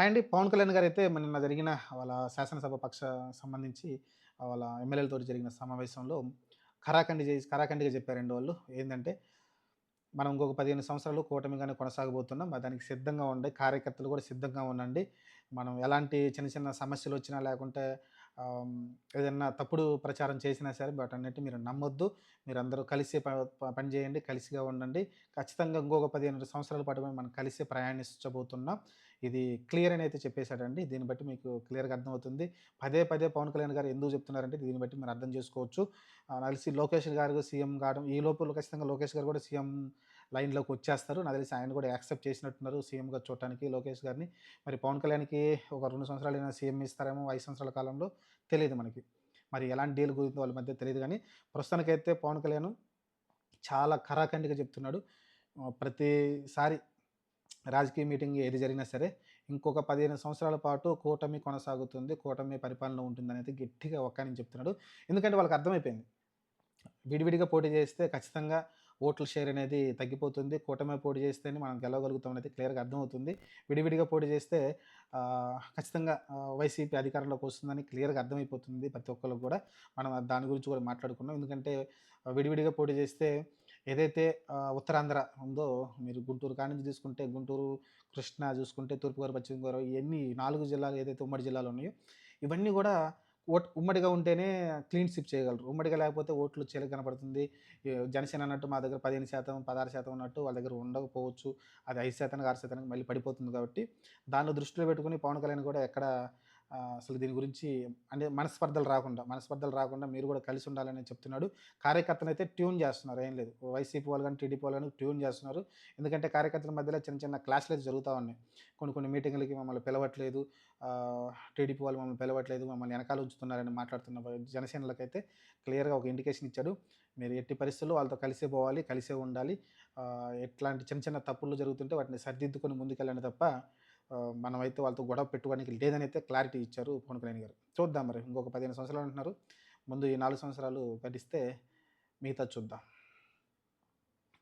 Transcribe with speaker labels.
Speaker 1: And Pawan Kalyan గారు అయితే నిన్న జరిగిన వాళ్ళ శాసనసభ పక్ష సంబంధించి వాళ్ళ ఎమ్మెల్యేలతో జరిగిన సమావేశంలో ఖరాఖండి చేసి ఖరాఖండిగా చెప్పారండి వాళ్ళు. ఏంటంటే మనం ఇంకొక పదిహేను సంవత్సరాలు కూటమిగానే కొనసాగబోతున్నాం. దానికి సిద్ధంగా ఉండే కార్యకర్తలు కూడా సిద్ధంగా ఉండండి. మనం ఎలాంటి చిన్న చిన్న సమస్యలు వచ్చినా లేకుంటే ఏదైనా తప్పుడు ప్రచారం చేసినా సరే బట్ అన్నిటి మీరు నమ్మొద్దు. మీరు అందరూ కలిసి ప- పనిచేయండి కలిసిగా ఉండండి. ఖచ్చితంగా ఇంకొక పదిహేను సంవత్సరాల పాటు మనం కలిసి ప్రయాణించబోతున్నాం. ఇది క్లియర్ అని అయితే చెప్పేశాడండి. దీన్ని బట్టి మీకు క్లియర్గా అర్థమవుతుంది. పదే పదే పవన్ కళ్యాణ్ గారు ఎందుకు చెప్తున్నారంటే దీన్ని బట్టి మీరు అర్థం చేసుకోవచ్చు. కలిసి లోకేష్ గారు సీఎం కావడం ఈ లోపల ఖచ్చితంగా లోకేష్ గారు కూడా సీఎం లైన్లోకి వచ్చేస్తారు. నాకు తెలిసి ఆయన కూడా యాక్సెప్ట్ చేసినట్టున్నారు సీఎంగా చూడటానికి లోకేష్ గారిని. మరి పవన్ కళ్యాణ్కి ఒక రెండు సంవత్సరాలు అయినా సీఎం ఇస్తారేమో ఐదు సంవత్సరాల కాలంలో తెలియదు మనకి. మరి ఎలాంటి డీల్ గురించి వాళ్ళ మధ్య తెలియదు కానీ ప్రస్తుతానికైతే పవన్ కళ్యాణ్ చాలా కరాఖండిగా చెప్తున్నాడు. ప్రతిసారి రాజకీయ మీటింగ్ ఏది జరిగినా సరే ఇంకొక పదిహేను సంవత్సరాల పాటు కూటమి కొనసాగుతుంది కూటమి పరిపాలన ఉంటుంది అనేది గట్టిగా ఒక్కని చెప్తున్నాడు. ఎందుకంటే వాళ్ళకి అర్థమైపోయింది. విడివిడిగా పోటీ చేస్తే ఖచ్చితంగా ఓట్ల షేర్ అనేది తగ్గిపోతుంది. కూటమి పోటీ చేస్తేనే మనం గెలవగలుగుతాం అనేది క్లియర్గా అర్థమవుతుంది. విడివిడిగా పోటీ చేస్తే ఖచ్చితంగా వైసీపీ అధికారంలోకి వస్తుందని క్లియర్గా అర్థమైపోతుంది ప్రతి ఒక్కరికి కూడా. మనం దాని గురించి కూడా మాట్లాడుకున్నాం. ఎందుకంటే విడివిడిగా పోటీ చేస్తే ఏదైతే ఉత్తరాంధ్ర ఉందో మీరు గుంటూరు కాడి నుంచి తీసుకుంటే గుంటూరు కృష్ణా చూసుకుంటే తూర్పుగోదావరి పశ్చిమ గోదావరి ఇవన్నీ నాలుగు జిల్లాలు ఏదైతే ఉమ్మడి జిల్లాలు ఉన్నాయో ఇవన్నీ కూడా ఓట్ ఉమ్మడిగా ఉంటేనే క్లీన్ స్విప్ చేయగలరు. ఉమ్మడిగా లేకపోతే ఓట్లు చేల కనపడుతుంది. జనసేన అన్నట్టు మా దగ్గర పదిహేను శాతం పదహారు శాతం ఉన్నట్టు వాళ్ళ దగ్గర ఉండకపోవచ్చు. అది ఐదు శాతానికి ఆరు శాతానికి మళ్ళీ పడిపోతుంది కాబట్టి దానిలో దృష్టిలో పెట్టుకుని పవన్ కళ్యాణ్ కూడా ఎక్కడ అసలు దీని గురించి అంటే మనస్పర్ధలు రాకుండా మనస్పర్ధలు రాకుండా మీరు కూడా కలిసి ఉండాలని చెప్తున్నాడు. కార్యకర్తలు అయితే ట్యూన్ చేస్తున్నారు ఏం లేదు. వైసీపీ వాళ్ళు కానీ టీడీపీ వాళ్ళు కానీ ట్యూన్ చేస్తున్నారు. ఎందుకంటే కార్యకర్తల మధ్యలో చిన్న చిన్న క్లాసులు అయితే జరుగుతూ ఉన్నాయి. కొన్ని కొన్ని మీటింగ్లకి మమ్మల్ని పిలవట్లేదు టీడీపీ వాళ్ళు మమ్మల్ని పిలవట్లేదు మమ్మల్ని వెనకాల ఉంచుతున్నారని మాట్లాడుతున్న జనసేనలకైతే క్లియర్గా ఒక ఇండికేషన్ ఇచ్చాడు. మీరు ఎట్టి పరిస్థితుల్లో వాళ్ళతో కలిసే పోవాలి కలిసే ఉండాలి. ఎట్లాంటి చిన్న చిన్న తప్పులు జరుగుతుంటే వాటిని సరిదిద్దుకొని ముందుకెళ్ళండి తప్ప మనమైతే వాళ్ళతో గొడవ పెట్టుకోవడానికి లేదని అయితే క్లారిటీ ఇచ్చారు పవన్ కళ్యాణ్ గారు. చూద్దాం మరి ఇంకొక పదిహేను సంవత్సరాలు అంటున్నారు. ముందు ఈ నాలుగు సంవత్సరాలు గడిస్తే మిగతా చూద్దాం.